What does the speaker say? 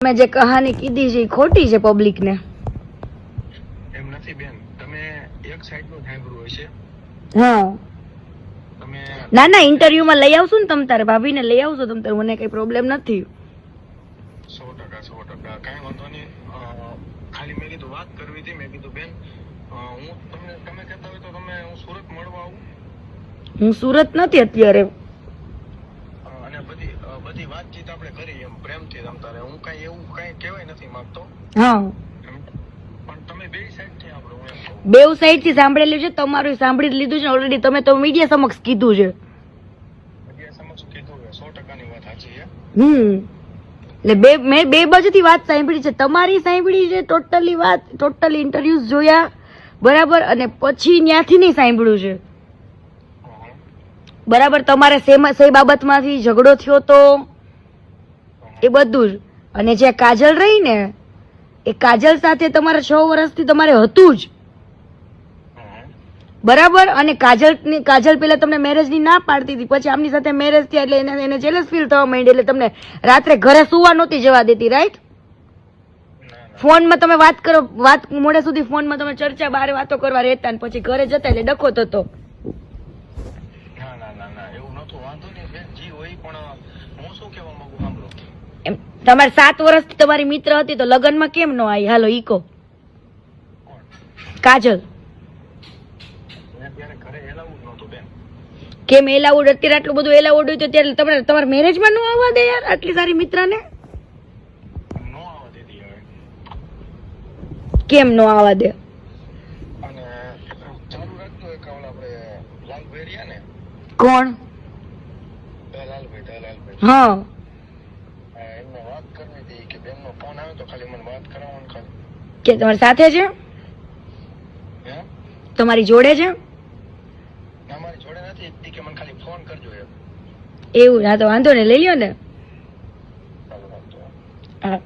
તમે જે કહાની કીધી છે એ ખોટી છે પબ્લિકને એમ નથી બેન. તમે એક સાઈડનું સાંભળ્યું હશે? હા. તમે ના ના ઇન્ટરવ્યુમાં લઈ આવશું ને તમ તારે ભાભી ને લઈ આવશો તમ તારે મને કઈ પ્રોબ્લેમ નથી. સો ટકા સો ટકા. કઈ વાંધો નહીં. ખાલી મેં કીધું વાત કરવી હતી મેં કીધું બેન હું તમને તમે કહેતા હોય તો તમે હું સુરત મળવા આવું. હું સુરત નથી અત્યારે. બધી વાતચીત આપણે કરી એમ પ્રેમથી તમ તારે હું કઈ એવું કઈ કહેવાય નથી માંગતો. હા. એમ. તમે બે સાઈડથી સાંભળેલું છે તમારું સાંભળી લીધું છે ઓલરેડી તમે તો મીડિયા સમક્ષ કીધું છે. હમ. એટલે બે મેં બે બાજુથી વાત સાંભળી છે તમારી સાંભળી છે ટોટલી વાત ટોટલી ઇન્ટરવ્યુઝ જોયા બરાબર અને પછી ત્યાંથી નહીં સાંભળ્યું છે. બરાબર તમારે સેમ સે બાબતમાંથી ઝઘડો થયો તો એ બધું જ. અને જે કાજલ રહી ને એ કાજલ સાથે તમારે છ વર્ષથી તમારે હતું જ. બરાબર? અને કાજલ કાજલ પેલા તમને મેરેજની ના પાડતી હતી. પછી આમની સાથે મેરેજ થયા એટલે એને એને જેલસ ફીલ થવા માંડી એટલે તમને રાત્રે ઘરે સુવા નહોતી જવા દેતી રાઈટ ફોનમાં તમે વાત કરો વાત મોડે સુધી ફોનમાં તમે ચર્ચા બારે વાતો કરવા રહેતા ને પછી ઘરે જતા એટલે ડખો થતો ના ના ના ના એવું નતું વાંધો નહીં બેન જી હોય પણ હું શું કહેવા માંગુ? સાંભળો. એમ તમારે સાત વર્ષથી તમારી મિત્ર હતી તો લગ્નમાં કેમ ન આવી? હાલો ઈકો. કાજલ. કેમ એલાઉડ? અત્યારે આટલું બધું એલાઉડ હોય તો ત્યારે તમારે તમારા મેરેજમાં ન આવવા દે યાર આટલી સારી મિત્રને? નો કેમ ન આવવા દે? કોણ? હા. કે ફોન આવે તો ખાલી મને વાત કરાવવાનું કે તમારી સાથે છે? હે? તમારી જોડે છે? ના એવું? હા તો વાંધો ને લઈ લ્યો ને. હા.